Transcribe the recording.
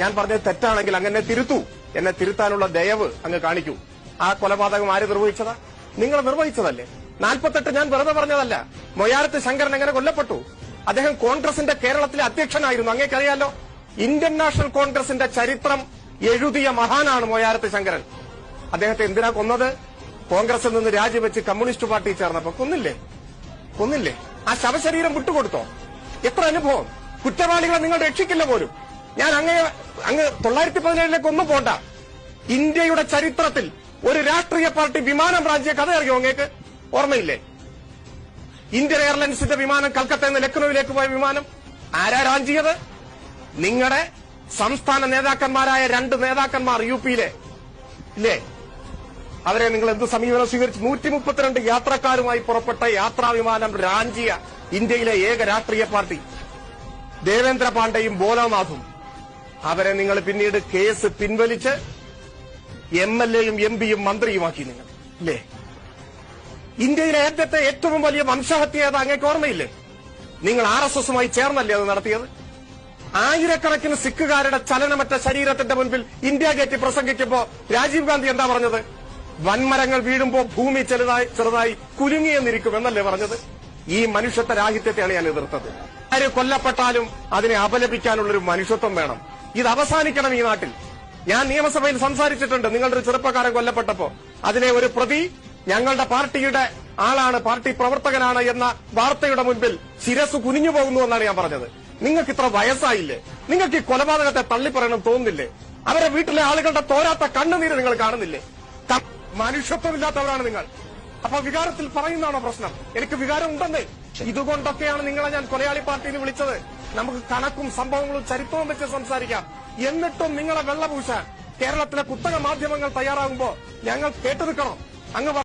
ഞാൻ പറഞ്ഞത് തെറ്റാണെങ്കിൽ അങ്ങനെ തിരുത്തൂ. എന്നെ തിരുത്താനുള്ള ദയവ് അങ്ങ് കാണിക്കൂ. ആ കൊലപാതകം ആര് നിർവഹിച്ചതാ? നിങ്ങൾ നിർവഹിച്ചതല്ലേ? നാൽപ്പത്തെട്ട് ഞാൻ വെറുതെ പറഞ്ഞതല്ല. മൊയാരത്ത് ശങ്കരൻ എങ്ങനെ കൊല്ലപ്പെട്ടു? അദ്ദേഹം കോൺഗ്രസിന്റെ കേരളത്തിലെ അധ്യക്ഷനായിരുന്നു. അങ്ങേക്കറിയാലോ? ഇന്ത്യൻ നാഷണൽ കോൺഗ്രസിന്റെ ചരിത്രം എഴുതിയ മഹാനാണ് മൊയാരത്ത് ശങ്കരൻ. അദ്ദേഹത്തെ എന്തിനാ കൊന്നത്? കോൺഗ്രസിൽ നിന്ന് രാജിവെച്ച് കമ്മ്യൂണിസ്റ്റ് പാർട്ടി ചേർന്നപ്പോ കൊന്നില്ലേ? കൊന്നില്ലേ? ആ ശവശരീരം വിട്ടുകൊടുത്തോ? എത്ര അനുഭവം? കുറ്റവാളികളെ നിങ്ങൾ രക്ഷിക്കില്ല പോലും. ഞാൻ അങ്ങ് അങ്ങ് തൊള്ളായിരത്തി പതിനേഴിലേക്ക് ഒന്നും പോണ്ട. ഇന്ത്യയുടെ ചരിത്രത്തിൽ ഒരു രാഷ്ട്രീയ പാർട്ടി വിമാനം റാഞ്ചിയ കഥ അറിയോ അങ്ങേക്ക്? ഓർമ്മയില്ലേ? ഇന്ത്യൻ എയർലൈൻസിന്റെ വിമാനം കൽക്കത്തയിൽ നിന്ന് ലക്നൌവിലേക്ക് പോയ വിമാനം. ആരാ റാഞ്ചിയത്? നിങ്ങളുടെ സംസ്ഥാന നേതാക്കന്മാരായ രണ്ട് നേതാക്കന്മാർ യു പിയിലെ. ഇല്ലേ? അവരെ നിങ്ങൾ എന്ത് സമീപനം സ്വീകരിച്ചു? നൂറ്റി മുപ്പത്തിരണ്ട് യാത്രക്കാരുമായി പുറപ്പെട്ട യാത്രാ വിമാനം രാഞ്ചിയ ഇന്ത്യയിലെ ഏക രാഷ്ട്രീയ പാർട്ടി. ദേവേന്ദ്ര പാണ്ഡെയും ബോലോനാഥും. അവരെ നിങ്ങൾ പിന്നീട് കേസ് പിൻവലിച്ച് എം എൽ എയും എം പിയും മന്ത്രിയുമാക്കി നിങ്ങൾ. ഇല്ലേ ഇന്ത്യയിലെ ആദ്യത്തെ ഏറ്റവും വലിയ വംശഹത്യ അത് അങ്ങേക്ക് ഓർമ്മയില്ലേ? നിങ്ങൾ ആർ എസ് എസുമായി ചേർന്നല്ലേ അത് നടത്തിയത്? ആയിരക്കണക്കിന് സിഖുകാരുടെ ചലനമറ്റ ശരീരത്തിന്റെ മുൻപിൽ ഇന്ത്യ ഗേറ്റ് പ്രസംഗിക്കുമ്പോ രാജീവ് ഗാന്ധി എന്താ പറഞ്ഞത്? വൻമരങ്ങൾ വീഴുമ്പോ ഭൂമി ചെറുതായി ചെറുതായി കുലുങ്ങിയെന്നിരിക്കും എന്നല്ലേ പറഞ്ഞത്? ഈ മനുഷ്യത്വ രാഹിത്യത്തെയാണ് ഞാൻ എതിർത്തത്. ആര് കൊല്ലപ്പെട്ടാലും അതിനെ അപലപിക്കാനുള്ളൊരു മനുഷ്യത്വം വേണം. ഇത് അവസാനിക്കണം ഈ നാട്ടിൽ. ഞാൻ നിയമസഭയിൽ സംസാരിച്ചിട്ടുണ്ട്. നിങ്ങളുടെ ചെറുപ്പക്കാരൻ കൊല്ലപ്പെട്ടപ്പോ. അതിലെ ഒരു പ്രതി ഞങ്ങളുടെ പാർട്ടിയുടെ ആളാണ് പാർട്ടി പ്രവർത്തകനാണ് എന്ന വാർത്തയുടെ മുൻപിൽ ശിരസ് കുനിഞ്ഞു പോകുന്നു എന്നാണ് ഞാൻ പറഞ്ഞത്. നിങ്ങൾക്ക് ഇത്ര വയസ്സായില്ലേ? നിങ്ങൾക്ക് ഈ കൊലപാതകത്തെ തള്ളിപ്പറയണം തോന്നുന്നില്ലേ? അവരെ വീട്ടിലെ ആളുകളുടെ തോരാത്ത കണ്ണുനീര് നിങ്ങൾ കാണുന്നില്ലേ? മനുഷ്യത്വമില്ലാത്തവരാണ് നിങ്ങൾ. അപ്പൊ വികാരത്തിൽ പറയുന്നതാണോ പ്രശ്നം? എനിക്ക് വികാരം ഉണ്ടെന്നേ ഇതുകൊണ്ടൊക്കെയാണ് നിങ്ങളെ ഞാൻ കൊലയാളി പാർട്ടിയിൽ വിളിച്ചത്. നമുക്ക് കണക്കും സംഭവങ്ങളും ചരിത്രവും വെച്ച് സംസാരിക്കാം. എന്നിട്ടും നിങ്ങളെ വെള്ളപൂശാൻ കേരളത്തിലെ കുത്തക മാധ്യമങ്ങൾ തയ്യാറാകുമ്പോൾ ഞങ്ങൾ കേട്ടെടുക്കണം. അങ്ങ്